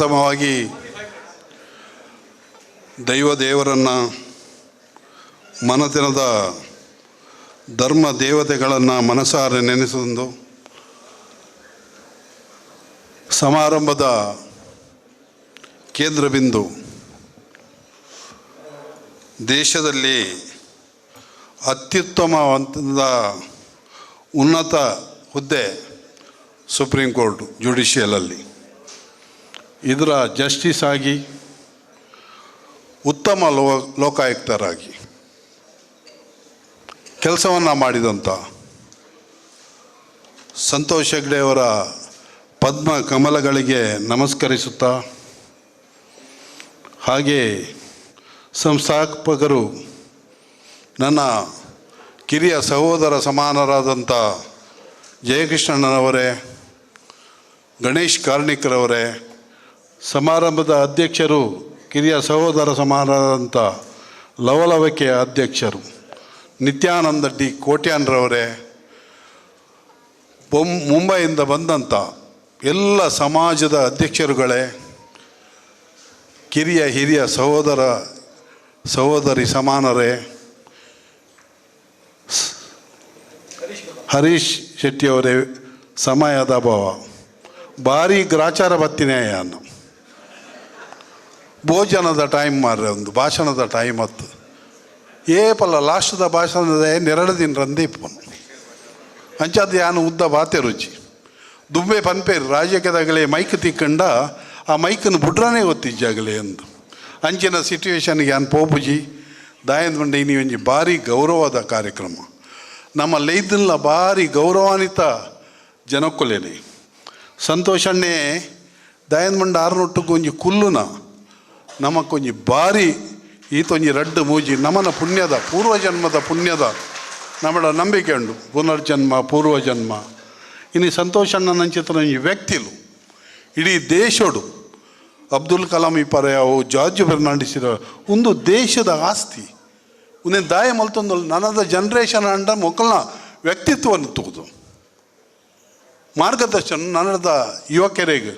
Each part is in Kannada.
ಪ್ರಪ್ರಥಮವಾಗಿ ದೈವ ದೇವರನ್ನು ಮನತನದ ಧರ್ಮ ದೇವತೆಗಳನ್ನು ಮನಸಾರೆ ನೆನೆಸೊಂದು ಸಮಾರಂಭದ ಕೇಂದ್ರ ಬಿಂದು ದೇಶದಲ್ಲಿ ಅತ್ಯುತ್ತಮವಾದ ಉನ್ನತ ಹುದ್ದೆ ಸುಪ್ರೀಂ ಕೋರ್ಟ್ ಜುಡಿಷಿಯಲಲ್ಲಿ ಇದರ ಜಸ್ಟಿಸ್ ಆಗಿ ಉತ್ತಮ ಲೋ ಲೋಕಾಯುಕ್ತರಾಗಿ ಕೆಲಸವನ್ನು ಮಾಡಿದಂಥ ಸಂತೋಷ್ ಹೆಗ್ಡೆಯವರ ಪದ್ಮ ಕಮಲಗಳಿಗೆ ನಮಸ್ಕರಿಸುತ್ತಾ, ಹಾಗೆ ಸಂಸ್ಥಾಪಕರು ನನ್ನ ಕಿರಿಯ ಸಹೋದರ ಸಮಾನರಾದಂಥ ಜಯಕೃಷ್ಣಣ್ಣನವರೇ ಗಣೇಶ್ ಕಾರ್ಣಿಕರವರೇ ಸಮಾರಂಭದ ಅಧ್ಯಕ್ಷರು ಕಿರಿಯ ಸಹೋದರ ಸಮಾರಂಭದಂಥ ಲವಲವಿಕೆಯ ಅಧ್ಯಕ್ಷರು ನಿತ್ಯಾನಂದ ಡಿ ಕೋಟ್ಯಾನ್ರವರೇ ಬೊಂ ಮುಂಬೈಯಿಂದ ಬಂದಂಥ ಎಲ್ಲ ಸಮಾಜದ ಅಧ್ಯಕ್ಷರುಗಳೇ, ಕಿರಿಯ ಹಿರಿಯ ಸಹೋದರ, ಸಹೋದರಿ ಸಮಾನರೇ, ಹರೀಶ್ ಶೆಟ್ಟಿಯವರೇ, ಸಮಯದ ಅಭಾವ. ಭಾರಿ ಗ್ರಾಚಾರ ಬತ್ತಿನೇ ಅನ್ನು. ಭೋಜನದ ಟೈಮ್ ಮಾರ್ರೆ ಒಂದು ಭಾಷಣದ ಟೈಮ್ ಹತ್ತು. ಏಪಲ್ಲ ಲಾಸ್ಟ್ದ ಭಾಷಣದ ನೆರಡು ದಿನ ರಂದೀಪನು ಅಂಚದ್ದು ಯಾನು ಉದ್ದ ಬಾತೆ ರುಚಿ. ದುಬ್ಬೆ ಪನ್ಪೇರ್ ರಾಜಕೀಯದಾಗಲೇ ಮೈಕ್ ತಿಕ್ಕಂಡ ಆ ಮೈಕನ್ನು ಬುಡ್ರನೇ ಗೊತ್ತಿಜ್ಜಾಗಲೇ ಎಂದು. ಅಂಚಿನ ಸಿಚುವೇಶನ್ಗೆ ಯಾನ್ ಪೋಪುಜಿ ದಾಯಂದ್ ಮಂಡೆ ಇನಿ ಒಂಜಿ ಭಾರಿ ಗೌರವದ ಕಾರ್ಯಕ್ರಮ. ನಮ್ಮ ಲೈದಲ್ಲ ಭಾರಿ ಗೌರವಾನ್ವಿತ ಜನಕ್ಕೊಲೇನೆ. ಸಂತೋಷಣ್ಣೆ ದಯನ್ ಮಂಡ ಆರ್ನೊಟ್ಟಿಗೂ ಒಂಜಿ ಕುಲ್ಲುನ ನಮಕೊಂಜಿ ಭಾರಿ ಈತೊಂಜಿ ರಡ್ಡು ಮೂಜಿ ನಮನ ಪುಣ್ಯದ, ಪೂರ್ವಜನ್ಮದ ಪುಣ್ಯದ ನಮ್ಮಡ ನಂಬಿಕೆ ಉಂಡು ಪುನರ್ಜನ್ಮ, ಪೂರ್ವಜನ್ಮ. ಇನ್ನು ಸಂತೋಷಣ್ಣ ನಂಚಿತ್ರ ಈ ವ್ಯಕ್ತಿಲು. ಇಡೀ ದೇಶಡು ಅಬ್ದುಲ್ ಕಲಾಂ ಈ ಪರ ಯಾವ ಜಾರ್ಜ್ ಫೆರ್ನಾಂಡಿಸಿರ ಒಂದು ದೇಶದ ಆಸ್ತಿ. ಒಂದೇ ದಾಯ ಮಲ್ತೊಂದು ನನದ ಜನ್ರೇಷನ್ ಅಂಡ ಮೊಕ್ಕಲ್ನ ವ್ಯಕ್ತಿತ್ವವನ್ನು ತೂದು ಮಾರ್ಗದರ್ಶನ ನನ್ನದ ಯುವಕರಿಗೆ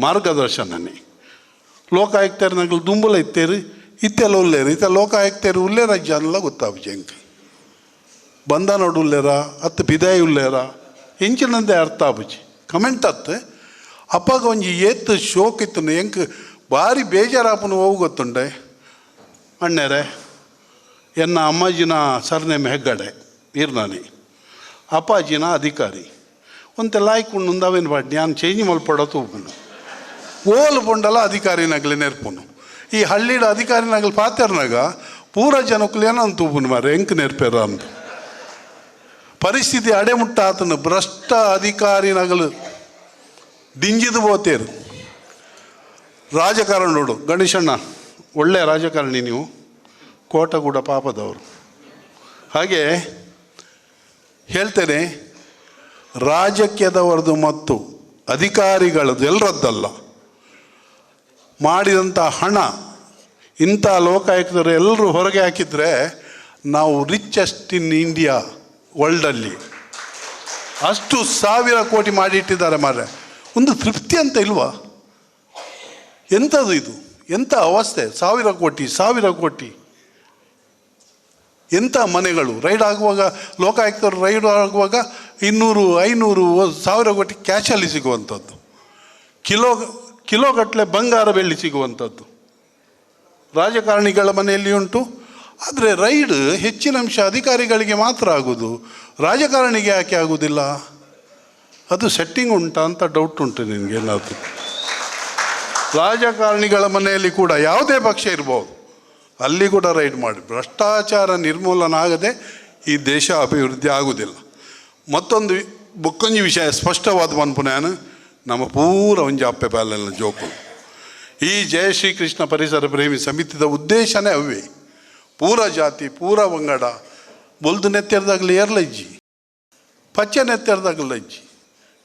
ಮಾರ್ಗದರ್ಶನನೇ. ಲೋಕಾಯುಕ್ತರು ದುಂಬುಲ ಇತ್ತೇರು, ಇತ್ತೆಲ್ಲ ಉಲ್ಲೇರು. ಇತ್ತ ಲೋಕಾಯುಕ್ತರು ಉಲ್ಲೇರ ಜನಲ್ಲ ಗೊತ್ತಾವು ಜಂಕ್ ಬಂದ ನೋಡು ಉಲ್ಲೇರ, ಅತ್ತ ಬಿದಾಯಿ ಉಲ್ಲೇರ ಹೆಂಚಿನಂದೇ ಅರ್ಥ ಆಬುಜಿ ಕಮೆಂಟ್ ಅತ್ತೆ, ಅಪ್ಪಾಗ ಒಂಜಿ ಏತ್ ಶೋಕ್ ಇತ್ತು ಎಂಕ್ ಭಾರಿ ಬೇಜಾರಾಪನು ಹೋಗು ಗೊತ್ತುಂಡೆ. ಅಣ್ಣರೆ, ಎನ್ನ ಅಮ್ಮಾಜಿನ ಸರ್ನೇಮ್ ಹೆಗ್ಗಡೆ ಇರ್ನಾನಿ ಅಪ್ಪಾಜಿನ ಅಧಿಕಾರಿ. ಒಂತೆ ಲಾಯ್ಕೊಂಡು ಮುಂದಾವೇನು ಬಾಡ್ ನಾನು ಚೇಂಜ್ ಮಲ್ಪಡೋ ತೂಪುನು ಓಲು ಪೊಂಡಲ ಅಧಿಕಾರಿನಾಗಲಿ ನೆರ್ಪುನು. ಈ ಹಳ್ಳಿಡ ಅಧಿಕಾರಿನಾಗಲಿ ಪಾತೆರ್ನಾಗ ಪೂರ ಜನಕ್ಕೂ ಏನೋ ತೂಪುನು ಮಾರೆ ಎಂಕ್ ನೆರ್ಪೇರ ಅಂತ ಪರಿಸ್ಥಿತಿ ಅಡೆಮುಟ್ಟ ಆತನು ಭ್ರಷ್ಟ ಅಧಿಕಾರಿನಾಗಲು ದಿಂಜಿದು ಬೋತೇರು. ರಾಜಕಾರಣೋಡು ಗಣೇಶಣ್ಣ ಒಳ್ಳೆಯ ರಾಜಕಾರಣಿ ನೀವು, ಕೋಟಗೂಡ ಪಾಪದವರು. ಹಾಗೆ ಹೇಳ್ತೇನೆ, ರಾಜಕೀಯದವರದು ಮತ್ತು ಅಧಿಕಾರಿಗಳದ್ದು ಎಲ್ಲರದ್ದಲ್ಲ ಮಾಡಿದಂಥ ಹಣ ಇಂಥ ಲೋಕಾಯುಕ್ತರು ಎಲ್ಲರೂ ಹೊರಗೆ ಹಾಕಿದರೆ ನಾವು ರಿಚೆಸ್ಟ್ ಇನ್ ಇಂಡಿಯಾ ವರ್ಲ್ಡಲ್ಲಿ ಅಷ್ಟು ಸಾವಿರ ಕೋಟಿ ಮಾಡಿಟ್ಟಿದ್ದಾರೆ ಮಾರೆ ಒಂದು ತೃಪ್ತಿ ಅಂತ ಇಲ್ವಾ? ಎಂಥದ್ದು ಇದು? ಎಂಥ ಅವಸ್ಥೆ? ಸಾವಿರ ಕೋಟಿ ಸಾವಿರ ಕೋಟಿ. ಎಂಥ ಮನೆಗಳು? ರೈಡ್ ಆಗುವಾಗ, ಲೋಕಾಯುಕ್ತರು ರೈಡ್ ಆಗುವಾಗ ಇನ್ನೂರು, ಐನೂರು, ಸಾವಿರ ಕೋಟಿ ಕ್ಯಾಶಲ್ಲಿ ಸಿಗುವಂಥದ್ದು. ಕಿಲೋ ಕಿಲೋಗಟ್ಟಲೆ ಬಂಗಾರ ಬೆಳ್ಳಿ ಸಿಗುವಂಥದ್ದು. ರಾಜಕಾರಣಿಗಳ ಮನೆಯಲ್ಲಿ ಉಂಟು. ಆದರೆ ರೈಡ್ ಹೆಚ್ಚಿನ ಅಂಶ ಅಧಿಕಾರಿಗಳಿಗೆ ಮಾತ್ರ ಆಗುವುದು ರಾಜಕಾರಣಿಗೆ ಯಾಕೆ ಆಗುವುದಿಲ್ಲ ಅದು ಸೆಟ್ಟಿಂಗ್ ಉಂಟಾ ಅಂತ ಡೌಟ್ ಉಂಟು ನಿನಗೆ ಏನಾದರೂ ರಾಜಕಾರಣಿಗಳ ಮನೆಯಲ್ಲಿ ಕೂಡ ಯಾವುದೇ ಪಕ್ಷ ಇರ್ಬೋದು. ಅಲ್ಲಿ ಕೂಡ ರೈಡ್ ಮಾಡಿ. ಭ್ರಷ್ಟಾಚಾರ ನಿರ್ಮೂಲನ ಆಗದೆ ಈ ದೇಶ ಅಭಿವೃದ್ಧಿ ಆಗುವುದಿಲ್ಲ ಮತ್ತೊಂದು ಬೊಕ್ಕೊಂಜಿ ವಿಷಯ ಸ್ಪಷ್ಟವಾದ ಮನ್ಪುನ್ಯಾನು ನಮ್ಮ ಪೂರ ಒಂಜಿ ಅಪ್ಪೆ ಪಾಲನ ಜೋಕು. ಈ ಜಯ ಶ್ರೀಕೃಷ್ಣ ಪರಿಸರ ಪ್ರೇಮಿ ಸಮಿತಿದ ಉದ್ದೇಶನೇ ಅವೇ. ಪೂರ ಜಾತಿ, ಪೂರ ವಂಗಡ ಬೊಲ್ದು ನೆತ್ತೆರ್ದಾಗಲೇ ಏರ್ಲಜ್ಜಿ. ಪಚ್ಚೆ ನೆತ್ತೆರ್ದಾಗಲ್ಲ ಇಜ್ಜಿ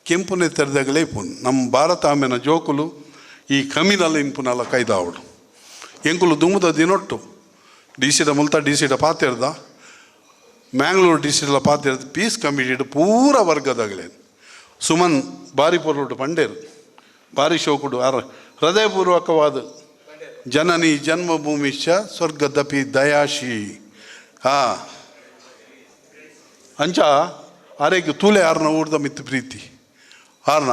ಕೆಂಪು ನೆತ್ತೆರ್ದಾಗಲೇ ಪುನ್. ನಮ್ಮ ಭಾರತ ಆಮೆನ ಜೋಕುಲು ಈ ಕಮಿನಲ್ಲ ಇನ್ಪುನಲ್ಲ ಕೈದಾವಡು. ಎಂಕುಲು ದುಮ್ಮದ ದಿನೊಟ್ಟು. ಡಿ ಸಿದ ಮುಲ್ತ, ಡಿ ಸಿಡ ಪಾತೆರ್ದ. ಮ್ಯಾಂಗ್ಳೂರು ಡಿ ಸಿಡ ಪಾತೆರ್ದ. ಪೀಸ್ ಕಮಿಟಿಡ್ ಪೂರ ವರ್ಗದಾಗಲೇನು. ಸುಮನ್ ಬಾರಿ ಪೊರ್ಲುಡು ಪಂಡೇರು. ಬಾರಿ ಶೋಕುಡು ಹೃದಯ ಹೃದಯಪೂರ್ವಕವಾದ ಜನನಿ ಜನ್ಮಭೂಮಿಶ್ಚ ಸ್ವರ್ಗದಪಿ ದಯಾಶಿ. ಹಾ. ಅಂಚ ಆರೇಗೆ ತೂಲೆ ಆರ್ನ ಊರ್ದ ಮಿತ್ತು ಪ್ರೀತಿ. ಆರ್ನ,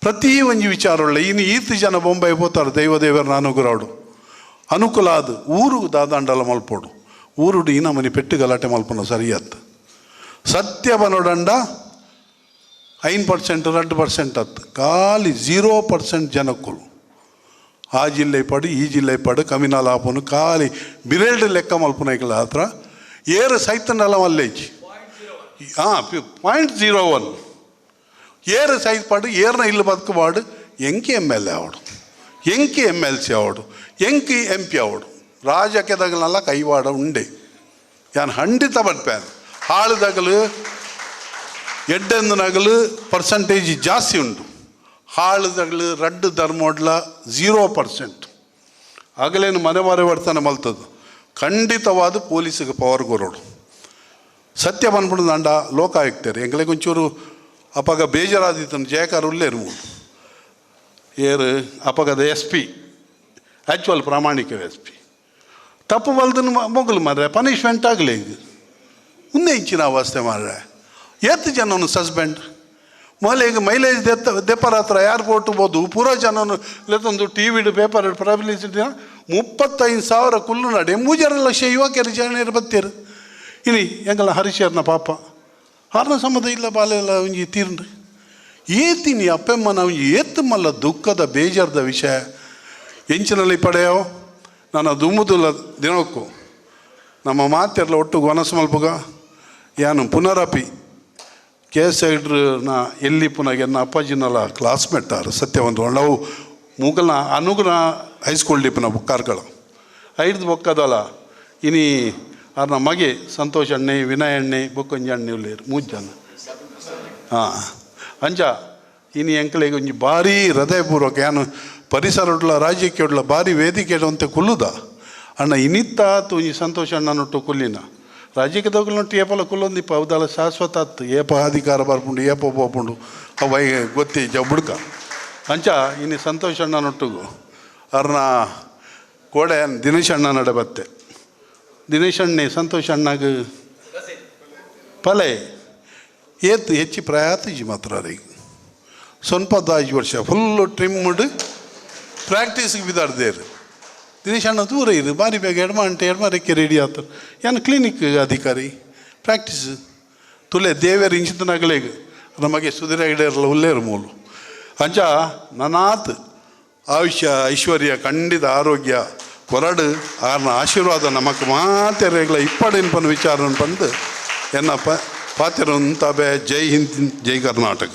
ಪ್ರತಿ ಒಂಜಿ ವಿಚಾರೊಳ್ಳೆ, ಇನ್ನು ಈರ್ತಿ ಜನ ಬೊಂಬೈ ಹೋತಾರೆ, ದೈವದೇವರ ಅನುಗ್ರಹಡು ಅನುಕೂಲ ಅದು ಊರು ದಾದಾಂಡಲ ಮಲ್ಪೋಡು. ಊರುಡು ಈ ನಮನಿ ಪೆಟ್ಟು ಗಲಾಟೆ ಮಲ್ಪನ ಸರಿಯತ್. ಸತ್ಯ ಬನೋಡಂಡ ಐನ್ ಪರ್ಸೆಂಟ್ ರಡ್ ಪರ್ಸೆಂಟ್ ಅತ್ತು ಖಾಲಿ ಜೀರೋ ಪರ್ಸೆಂಟ್ ಜನಕ್ಕುಲು ಆ ಜಿಲ್ಲೆ ಪಡು, ಈ ಜಿಲ್ಲೆ ಪಡು ಕಮಿನಾಲ ಆಪುನು ಖಾಲಿ ಬಿರೇಲ್ಡ್ ಲೆಕ್ಕ ಮಲ್ಪುನೈಕಲ ಹತ್ರ. ಏರು ಸೈತನಲ್ಲ ಮಲ್ಲೇಜ್. ಹಾಂ ಪಾಯಿಂಟ್ ಜೀರೋ ಒನ್. ಏರು ಸೈತ್ ಪಾಡು, ಏರ್ನ ಇಲ್ಲಿ ಬದುಕುವಾಡು ಎಂಕಿ ಎಂ ಎಲ್ ಎ ಅವಡು. ಎಂಕಿ ಎಂ ಎಲ್ ಸಿ ಅವಡು, ಎಂಕಿ ಎಂ ಪಿ ಅವಡು. ರಾಜಕೀಯದಾಗಲೆಲ್ಲ ಕೈವಾಡ ಉಂಡೆ. ಯಾನ್ ಖಂಡಿತ ಬಡ್ಪೇನ್ ಹಾಳುದಾಗಲು ಎಡ್ಡೆಂದು ನಗಲು ಪರ್ಸಂಟೇಜ್ ಜಾಸ್ತಿ ಉಂಟು. ಹಾಳುದಗಳು ರಡ್ಡು ಧರ್ಮೋಡ್ಲ ಝೀರೋ ಪರ್ಸೆಂಟ್ ಆಗಲೇನು ಮನೆ ಮರೆ ವರ್ತನೆ ಮಲ್ತದ್ದು. ಖಂಡಿತವಾದ ಪೊಲೀಸಿಗೆ ಪವರ್ ಕೊರೋಡು ಸತ್ಯ ಬಂದ್ಬಿಡೋದು ದಂಡ ಲೋಕಾಯುಕ್ತರು. ಎಂಗಳಿಗೆ ಒಂಚೂರು ಅಪಗ ಬೇಜಾರಾದಿತ್ತು ಜಯಕಾರ ಉಲ್ಲೇರು ಏರು ಅಪಗದ ಎಸ್ ಪಿ ಆ್ಯಕ್ಚುವಲ್ ಪ್ರಾಮಾಣಿಕ ಎಸ್ ಪಿ ತಪ್ಪು ಬಲ್ದನ್ನು ಮೊಗಲು ಮಾರ್ರೆ ಪನಿಷ್ಮೆಂಟ್ ಆಗಲಿ ಇದು. ಮುಂದೆ ಇಂಚಿನ ಅವಸ್ಥೆ ಮಾರ್ರೆ. ಎತ್ತು ಜನನು ಸಸ್ಪೆಂಡ್. ಮೊದಲು ಈಗ ಮೈಲೇಜ್ ದೆತ್ತ ದೆಪ್ಪರ ಹತ್ರ ಏರ್ಪೋರ್ಟ್ ಬೋದು ಪೂರ ಜನನು ಲೆತ್ತೊಂದು ಟಿ ವಿಡು ಪೇಪರ್ ಪ್ರಬಲಿಸಿದ ಮುಪ್ಪತ್ತೈದು ಸಾವಿರ ಕುಲ್ಲು ನಡೆ. ಮೂಜರ ಲಕ್ಷ ಯುವಕರು ಜನರು ಬತ್ತೀರು ಇನಿ ಎಂಗಲ ಹರಿಶರ್ನ ಪಾಪ. ಹಾರ್ನ ಸಂಬಂಧ ಇಲ್ಲ ಬಾಲೆಲ್ಲ ಒಂಜಿ ತೀರ್ನ್ರಿ. ಏತಿನಿ ಅಪ್ಪೆಮ್ಮನ ಒಂಜಿ ಏತ್ತು ಮಲ್ಲ ದುಃಖದ, ಬೇಜಾರದ ವಿಷಯ. ಎಂಚಿನಲ್ಲಿ ಪಡೆಯೋ, ನನ್ನ ದುಮ್ಮುದುಲ್ಲ ದಿನಕ್ಕೂ ನಮ್ಮ ಮಾತೆರ್ಲ ಒಟ್ಟು ಗೊನಸು ಮಲ್ಪುಗ, ಯಾನು ಪುನರಪಿ ಕೆ ಎಸ್ ಐಡ್ರನ್ನ ಎಲ್ಲಿ ಪುನಃ ಎನ್ನ ಅಪ್ಪಾಜಿನಲ್ಲ ಕ್ಲಾಸ್ಮೇಟ್ ಸತ್ಯ ಸತ್ಯವಂತ ನಾವು ಮೂಗಲ್ನ ಅನುಗುಣ ಹೈಸ್ಕೂಲ್ ಡಿಪ್ನ ಬುಕ್ಕಾರ್ಗಳು ಐಡ್ದು ಬೊಕ್ಕದಲ್ಲ, ಇನಿ ಅವ್ರನ್ನ ಮಗೆ ಸಂತೋಷ್ ಅಣ್ಣೆ, ವಿನಯ್ ಅಣ್ಣೆ, ಬೊಕ್ಕೊಂಜಿ ಅಣ್ಣೆ ಉಳ್ಳೇರು ಮೂರು ಜನ. ಹಾಂ. ಅಂಜ, ಇನಿ ಎಂಕಲಿಗೆ ಒಂಜಿ ಭಾರಿ ಹೃದಯಪೂರ್ವಕ ಏನು ಪರಿಸರ ಉಡ್ಲ ರಾಜ್ಯಕ್ಕೆ ಉಡ್ಲ ಭಾರಿ ವೇದಿಕೆ ಅಂತ ಕುಲ್ಲುದ. ಅಣ್ಣ, ಇನಿತ್ತಾತು ಈ ಸಂತೋಷ ಅಣ್ಣನೊಟ್ಟು ಕುಲ್ಲಿನ. ತಗೊಳ್ಳೊಟ್ಟು ಏಪಲ ಕುಲ್ಲೊಂದಿಪ್ಪ ಅವದಲ್ಲ ಶಾಶ್ವತ ಆತು. ಏಪ ಅಧಿಕಾರ ಬರ್ಪುಂಡು, ಏಪ ಪೋಪುಂಡು ಅವೈ ಗೊತ್ತಿ ಜಬ್ಬುಡ್ಕ ಅಂಚ ಇನಿ ಸಂತೋಷ್ ಅಣ್ಣನೊಟ್ಟಿಗೂ. ಅರ್ನ ಕೋಡೆ ದಿನೇಶ್ ಅಣ್ಣ ನಡೆ ಬತ್ತೆ. ದಿನೇಶ್ ಅಣ್ಣೆ, ಸಂತೋಷ್ ಅಣ್ಣಗ. ಪಲೆ. ಏತ್ ಹೆಚ್ಚಿ ಪ್ರಯಾತಿಜಿ ಮಾತ್ರ ಈಗ ಸ್ವಲ್ಪ ಐದು ವರ್ಷ ಫುಲ್ಲು ಟ್ರಿಮ್ಡ್ ಪ್ರಾಕ್ಟೀಸ್ಗೆ ಬಿದ್ದಾಡ್ದೇರು ದಿನೇಶ್ ಅಣ್ಣ ದೂರ ಇರು, ಬಾರಿ ಬೇಗ ಎಡ್ಮಾಂಟೆ ಎಡ್ಮರಕ್ಕೆ ರೆಡಿ ಆತರು ಏನು ಕ್ಲಿನಿಕ್ ಅಧಿಕಾರಿ? ಪ್ರಾಕ್ಟೀಸ್ ತುಲೆ ದೇವೇರು ಇಂಚಿತನಾಗಲೇಗ ನಮಗೆ ಸುಧೀರ ಇಡೇರಲ್ಲ ಉಲ್ಲೇರು ಮೂಲು. ಅಂಚ ನನಾತ್, ಆಯುಷ್ಯ, ಐಶ್ವರ್ಯ, ಖಂಡಿತ ಆರೋಗ್ಯ, ಕೊರಡು, ಆರ್ನ ಆಶೀರ್ವಾದ ನಮಕ್ ಮಾತೆರೆಗಳ ಇಪ್ಪಡಿನ ಪನ್ ವಿಚಾರ ಬಂದು ಎನ್ನ ಪ ಪಾತಿರ ತಬೆ ಜೈ ಹಿಂದ್, ಜೈ ಕರ್ನಾಟಕ.